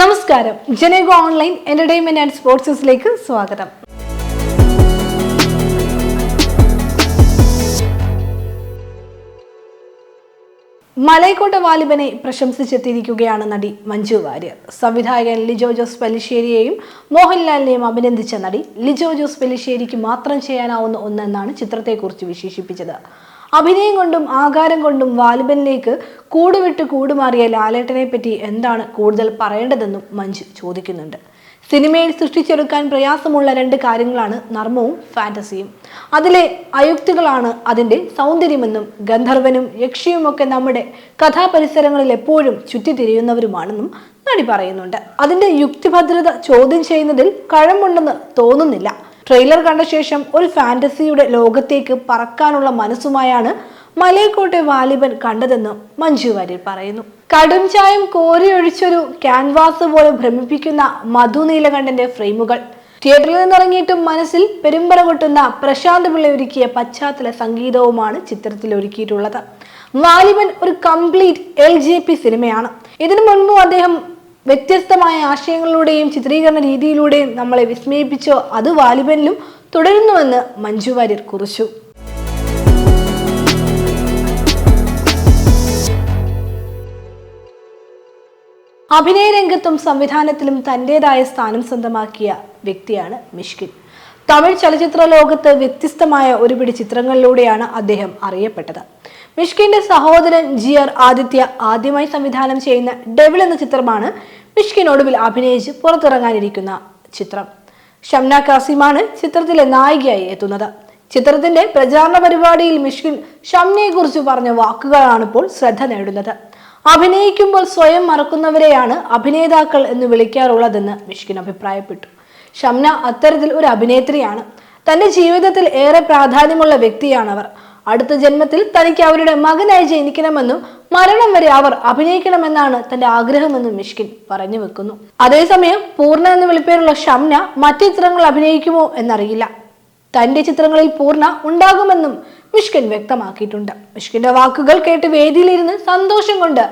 നമസ്കാരം. ജനേഗോ online entertainment and സ്പോർട്സിലേക്ക് സ്വാഗതം. മലയക്കോട്ട വാലിബനെ പ്രശംസിച്ചെത്തിയിരിക്കുകയാണ് നടി മഞ്ജു വാര്യർ. സംവിധായകൻ ലിജോ ജോസ് പെല്ലിശ്ശേരിയെയും മോഹൻലാലിനെയും അഭിനന്ദിച്ച നടി ലിജോ ജോസ് പെല്ലിശ്ശേരിക്ക് മാത്രം ചെയ്യാനാവുന്ന ഒന്നെന്നാണ് ചിത്രത്തെക്കുറിച്ച് വിശേഷിപ്പിച്ചത്. അഭിനയം കൊണ്ടും ആകാരം കൊണ്ടും വാലിബനിലേക്ക് കൂടുവിട്ട് കൂടുമാറിയ ലാലേട്ടനെ പറ്റി എന്താണ് കൂടുതൽ പറയേണ്ടതെന്നും മഞ്ജു ചോദിക്കുന്നുണ്ട്. സിനിമയിൽ സൃഷ്ടിച്ചെടുക്കാൻ പ്രയാസമുള്ള രണ്ട് കാര്യങ്ങളാണ് നർമ്മവും ഫാന്റസിയും. അതിലെ അയുക്തികളാണ് അതിന്റെ സൗന്ദര്യമെന്നും ഗന്ധർവനും യക്ഷിയുമൊക്കെ നമ്മുടെ കഥാപരിസരങ്ങളിൽ എപ്പോഴും ചുറ്റിത്തിരിയുന്നവരുമാണെന്നും നടി പറയുന്നുണ്ട്. അതിന്റെ യുക്തിഭദ്രത ചോദ്യം ചെയ്യുന്നതിൽ കഴമ്പുണ്ടെന്ന് തോന്നുന്നില്ല. ട്രെയിലർ കണ്ട ശേഷം ഒരു ഫാന്റസിയുടെ ലോകത്തേക്ക് പറക്കാനുള്ള മനസ്സുമായാണ് മലയക്കോട്ടെ വാലിബൻ കണ്ടതെന്ന് മഞ്ജു വാര്യർ പറയുന്നു. കടും ചായം കോരിയൊഴിച്ചൊരു ക്യാൻവാസ് പോലെ ഭ്രമിപ്പിക്കുന്ന മധു നീലകണ്ഠന്റെ ഫ്രെയിമുകൾ. തിയേറ്ററിൽ നിന്നിറങ്ങിയിട്ടും മനസ്സിൽ പെരുമ്പറ കൊട്ടുന്ന പ്രശാന്ത് പിള്ള ഒരുക്കിയ പശ്ചാത്തല സംഗീതവുമാണ് ചിത്രത്തിൽ ഒരുക്കിയിട്ടുള്ളത്. വാലിബൻ ഒരു കംപ്ലീറ്റ് എൽ പി സിനിമയാണ്. ഇതിനു മുൻപും അദ്ദേഹം വ്യത്യസ്തമായ ആശയങ്ങളിലൂടെയും ചിത്രീകരണ രീതിയിലൂടെയും നമ്മളെ വിസ്മയിപ്പിച്ചോ അത് വാലിബനിലും തുടരുന്നുവെന്ന് മഞ്ജു വാര്യർ കുറിച്ചു. അഭിനയ രംഗത്തും സംവിധാനത്തിലും തന്റെതായ സ്ഥാനം സ്വന്തമാക്കിയ വ്യക്തിയാണ് മിഷ്കിൻ. തമിഴ് ചലച്ചിത്ര ലോകത്ത് വ്യത്യസ്തമായ ഒരുപിടി ചിത്രങ്ങളിലൂടെയാണ് അദ്ദേഹം അറിയപ്പെട്ടത്. മിഷ്കിന്റെ സഹോദരൻ ജിയർ ആദിത്യ ആദ്യമായി സംവിധാനം ചെയ്യുന്ന ഡെവിൾ എന്ന ചിത്രമാണ് മിഷ്കിൻ ഒടുവിൽ അഭിനയിച്ച് പുറത്തിറങ്ങാനിരിക്കുന്ന ചിത്രം. ഷംന കാസിമാണ് ചിത്രത്തിലെ നായികയായി എത്തുന്നത്. ചിത്രത്തിന്റെ പ്രചാരണ പരിപാടിയിൽ മിഷ്കിൻ ഷംനയെ കുറിച്ച് പറഞ്ഞ വാക്കുകളാണ് ഇപ്പോൾ ശ്രദ്ധ നേടുന്നത്. അഭിനയിക്കുമ്പോൾ സ്വയം മറക്കുന്നവരെയാണ് അഭിനേതാക്കൾ എന്ന് വിളിക്കാറുള്ളതെന്ന് മിഷ്കിൻ അഭിപ്രായപ്പെട്ടു. ഷംന അത്തരത്തിൽ ഒരു അഭിനേത്രിയാണ്. തന്റെ ജീവിതത്തിൽ ഏറെ പ്രാധാന്യമുള്ള വ്യക്തിയാണവർ. അടുത്ത ജന്മത്തിൽ തനിക്ക് അവരുടെ മകനായി ജനിക്കണമെന്നും മരണം വരെ അവർ അഭിനയിക്കണമെന്നാണ് തന്റെ ആഗ്രഹമെന്നും മിഷ്കിൻ പറഞ്ഞു വെക്കുന്നു. അതേസമയം പൂർണ എന്ന് വിളിപ്പേരുള്ള ഷംന മറ്റു ചിത്രങ്ങൾ അഭിനയിക്കുമോ എന്നറിയില്ല. തന്റെ ചിത്രങ്ങളിൽ പൂർണ ഉണ്ടാകുമെന്നും മിഷ്കിൻ വ്യക്തമാക്കിയിട്ടുണ്ട്. മിഷ്കിന്റെ വാക്കുകൾ കേട്ട് വേദിയിലിരുന്ന് സന്തോഷം കൊണ്ട്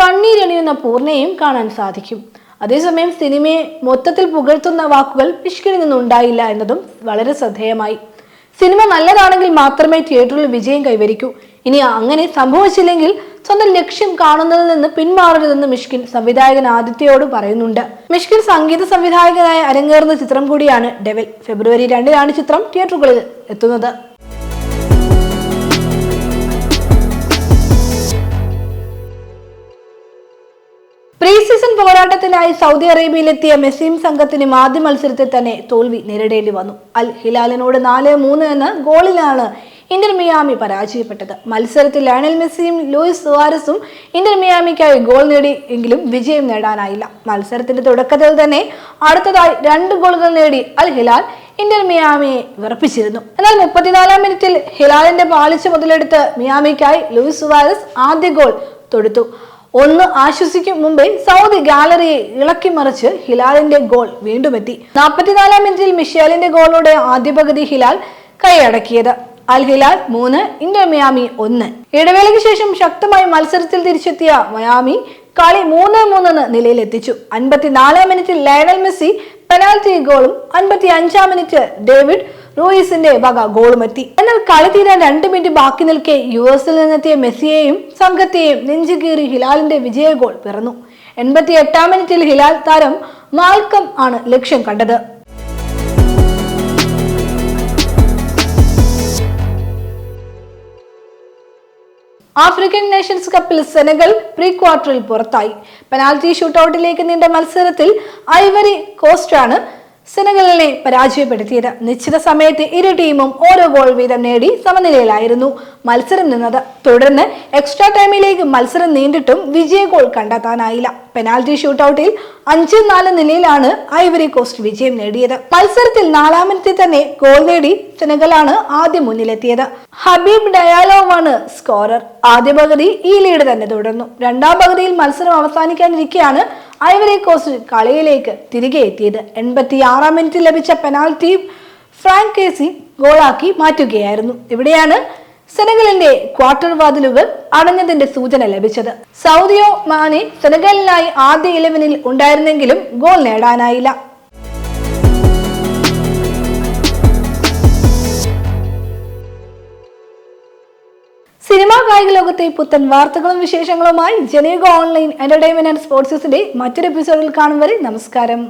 കണ്ണീരണിയുന്ന പൂർണയും കാണാൻ സാധിക്കും. അതേസമയം സിനിമയെ മൊത്തത്തിൽ പുകഴ്ത്തുന്ന വാക്കുകൾ മിഷ്കിനിൽ നിന്നുണ്ടായില്ല എന്നതും വളരെ ശ്രദ്ധേയമായി. സിനിമ നല്ലതാണെങ്കിൽ മാത്രമേ തിയേറ്ററിൽ വിജയം കൈവരിക്കൂ. ഇനി അങ്ങനെ സംഭവിച്ചില്ലെങ്കിൽ സ്വന്തം ലക്ഷ്യം കാണുന്നതിൽ നിന്ന് പിന്മാറരുതെന്ന് മിഷ്കിൻ സംവിധായകൻ ആദിത്യയോട് പറയുന്നുണ്ട്. മിഷ്കിൻ സംഗീത സംവിധായകനായി അരങ്ങേറുന്ന ചിത്രം കൂടിയാണ് ഡെവൽ. ഫെബ്രുവരി രണ്ടിനാണ് ചിത്രം തിയേറ്ററുകളിൽ എത്തുന്നത്. പ്രീ സീസൺ പോരാട്ടത്തിനായി സൗദി അറേബ്യയിലെത്തിയ മെസ്സിയും സംഘത്തിനും ആദ്യ മത്സരത്തിൽ തന്നെ തോൽവി നേരിടേണ്ടി വന്നു. അൽ ഹിലാലിനോട് നാല് മൂന്ന് എന്ന ഗോളിലാണ് ഇന്റർ മിയാമി പരാജയപ്പെട്ടത്. മത്സരത്തിൽ ലയണൽ മെസ്സിയും ലൂയിസ് സുവാരസും ഇന്റർ മിയാമിക്കായി ഗോൾ നേടി എങ്കിലും വിജയം നേടാനായില്ല. മത്സരത്തിന്റെ തുടക്കത്തിൽ തന്നെ അടുത്തതായി രണ്ട് ഗോളുകൾ നേടി അൽ ഹിലാൽ ഇന്റർ മിയാമിയെ വിറപ്പിച്ചിരുന്നു. എന്നാൽ മുപ്പത്തിനാലാം മിനിറ്റിൽ ഹിലാലിന്റെ പാളിച്ച മുതലെടുത്ത് മിയാമിക്കായി ലൂയിസ് സുവാരസ് ആദ്യ ഗോൾ തൊടുത്തു. ഒന്ന് ആശ്വസിക്കും മുമ്പേ സൗദി ഗാലറിയെ ഇളക്കി മറിച്ച് ഹിലാലിന്റെ ഗോൾ വീണ്ടും എത്തി. നാൽപ്പത്തിനാലാം മിനിറ്റിൽ മിഷേലിന്റെ ഗോളോടെ ആദ്യ പകുതി ഹിലാൽ കൈയടക്കിയത്. അൽ ഹിലാൽ മൂന്ന് ഇന്റർ മയാമി ഒന്ന്. ഇടവേളയ്ക്ക് ശേഷം ശക്തമായി മത്സരത്തിൽ തിരിച്ചെത്തിയ മയാമി കളി മൂന്ന് മൂന്നെന്ന് നിലയിലെത്തിച്ചു. അൻപത്തിനാലാം മിനിറ്റിൽ ലയണൽ മെസ്സി പെനാൽറ്റി ഗോളും അൻപത്തി അഞ്ചാം മിനിറ്റ് ഡേവിഡ് റൂയിസിന്റെ വക ഗോളുമെത്തി. എന്നാൽ കളി തീരാൻ രണ്ട് മിനിറ്റ് ബാക്കി നിൽക്കെ യു എസിൽ നിന്നെത്തിയ മെസ്സിയെയും സംഘത്തെയും നെഞ്ചുകീറി ഹിലാലിന്റെ വിജയ ഗോൾ പിറന്നു. എൺപത്തി എട്ടാം മിനിറ്റിൽ ഹിലാൽ താരം മാൽക്കം ആണ് ലക്ഷ്യം കണ്ടത്. ആഫ്രിക്കൻ നേഷൻസ് കപ്പിൽ സെനഗൽ പ്രീ ക്വാർട്ടറിൽ പുറത്തായി. പെനാൽറ്റി ഷൂട്ടൌട്ടിലേക്ക് നീണ്ട മത്സരത്തിൽ ഐവറി കോസ്റ്റാണ് സെനഗലിനെ പരാജയപ്പെടുത്തിയത്. നിശ്ചിത സമയത്ത് ഇരു ടീമും ഓരോ ഗോൾ വീതം നേടി സമനിലയിലായിരുന്നു. മത്സരം നിന്നത്. തുടർന്ന് എക്സ്ട്രാ ടൈമിലേക്ക് മത്സരം നീണ്ടിട്ടും വിജയ ഗോൾ കണ്ടെത്താനായില്ല. പെനാൽറ്റി ഷൂട്ടൌട്ടിൽ അഞ്ച് നാല് നിലയിലാണ് ഐവറി കോസ്റ്റ് വിജയം നേടിയത്. മത്സരത്തിൽ നാലാമത്തെ തന്നെ ഗോൾ നേടി സെനഗലാണ് ആദ്യം മുന്നിലെത്തിയത്. ഹബീബ് ഡയാലോവാണ് സ്കോറർ ആദ്യ പകുതി ഈ ലീഡ് തന്നെ തുടർന്നു. രണ്ടാം പകുതിയിൽ മത്സരം അവസാനിക്കാനിരിക്കെയാണ് ഐവറി കോസ്റ്റ് കളിയിലേക്ക് തിരികെ എത്തിയത്. എൺപത്തി ആറാം മിനിറ്റിൽ ലഭിച്ച പെനാൽറ്റി ഫ്രാങ്ക് കേസി ഗോളാക്കി മാറ്റുകയായിരുന്നു. ഇവിടെയാണ് സെനഗലിന്റെ ക്വാർട്ടർ വാതിലുകൾ അടഞ്ഞതിന്റെ സൂചന ലഭിച്ചത്. സൗദിയോ മാനെ സെനഗലിനായി ആദ്യ ഇലവനിൽ ഉണ്ടായിരുന്നെങ്കിലും ഗോൾ നേടാനായില്ല. സിനിമാ കായിക ലോകത്തെ പുത്തൻ വാർത്തകളും വിശേഷങ്ങളുമായി ജനീക ഓൺലൈൻ എന്റർടൈൻമെന്റ് ആൻഡ് സ്പോർട്സിന്റെ മറ്റൊരു എപ്പിസോഡിൽ കാണും വരെ നമസ്കാരം.